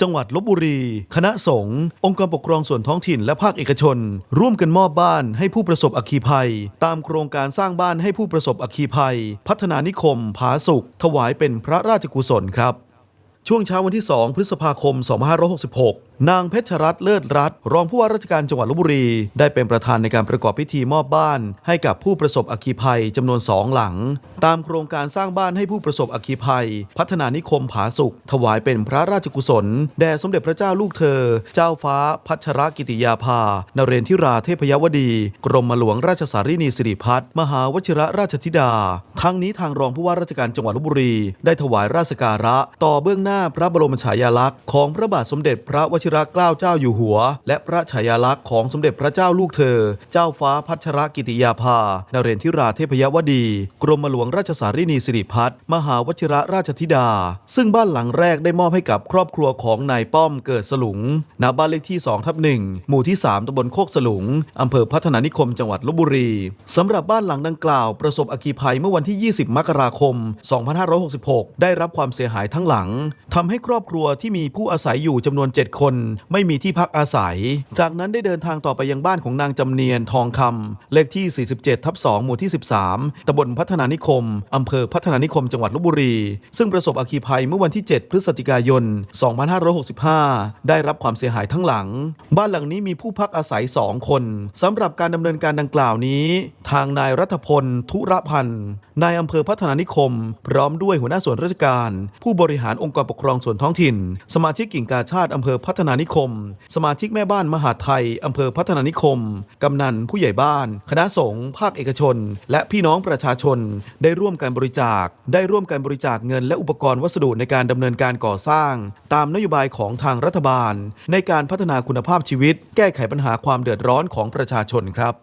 จังหวัดลบบุรี คณะสงฆ์องค์การปกครองส่วนท้องถิ่นและภาคเอกชน ร่วมกันมอบบ้านให้ผู้ประสบอัคคีภัย ตามโครงการสร้างบ้านให้ผู้ประสบอัคคีภัย พัฒนานิคม ผาสุกถวายเป็นพระราชกุศลครับ ช่วงเช้าวันที่ 2 พฤษภาคม 2566 นางเพชรรัตน์เลิศรัตน์รองผู้ว่าราชการจังหวัดลบบุรี ได้เป็นประธานในการประกอบพิธีมอบบ้าน ให้กับผู้ประสบอัคคีภัยจำนวนสองหลัง ตามโครงการสร้างบ้านให้ผู้ประสบอัคคีภัย พัฒนานิคมผาสุกถวายเป็นพระราชกุศล แด่สมเด็จพระเจ้าลูกเธอ เจ้าฟ้าพัชรกิติยาภา นเรนทิราเทพยวดี กรมหลวงราชสารีนีสิริพัฒน์มหาวชิระราชธิดา ทั้งนี้ทางรองผู้ว่าราชการจังหวัดลบบุรี ได้ถวายราชการะต่อเบื้องหน้าพระบรมฉายาลักษณ์ของพระบาทสมเด็จพระวชิรเกล้าเจ้าอยู่หัว และพระฉายาลักษณ์ของสมเด็จพระเจ้าลูกเธอ เจ้าฟ้าพัชรกิติยาภา นเรนทิราเทพยวดี กรมหลวงราชสารีนีสิริพัฒน์มหาวชิระราชธิดา ซึ่งบ้านหลังแรกได้มอบให้กับครอบครัวของนายป้อมเกิดสลุงณบ้านเลขที่2ทับ1หมู่ที่ 3ตำบลโคกสลุงอำเภอพัฒนานิคมจังหวัดลบบุรีสำหรับบ้านหลังดังกล่าวประสบอัคคีภัยเมื่อวันที่ 20 มกราคม 2566 ได้รับความเสียหายทั้งหลัง ทำให้ครอบครัวที่มีผู้อาศัยอยู่จำนวน 7 คน ไม่มีที่พักอาศัย จากนั้นได้เดินทางต่อไปยังบ้านของนางจำเนียนทองคำเลขที่ 47ทับ2หมู่ที่ 13ตำบลพัฒนานิคมอำเภอพัฒนานิคมจังหวัดลบบุรี ซึ่งประสบอัคคีภัยเมื่อวันที่ 7 พฤศจิกายน 2565 ได้รับความเสียหายทั้งหลัง บ้านหลังนี้มีผู้พักอาศัย 2 คนสำหรับการดำเนินการดังกล่าวนี้ ทางนายรัฐพลทุรพันธ์นายอำเภอพัฒนานิคม พร้อมด้วยหัวหน้าส่วนราชการ ผู้บริหารองค์กรปกครองรองส่วนท้องถิ่น สมาชิกกิ่งกาชาติอำเภอพัฒนานิคม สมาชิกแม่บ้านมหาไทยอำเภอพัฒนานิคม กำนันผู้ใหญ่บ้าน คณะสงฆ์ภาคเอกชน และพี่น้องประชาชน ได้ร่วมกันบริจาค ได้ร่วมกันบริจาคเงิน และอุปกรณ์วัสดุในการดำเนินการก่อสร้าง ตามนโยบายของทางรัฐบาล ในการพัฒนาคุณภาพชีวิต แก้ไขปัญหาความเดือดร้อนของประชาชนครับ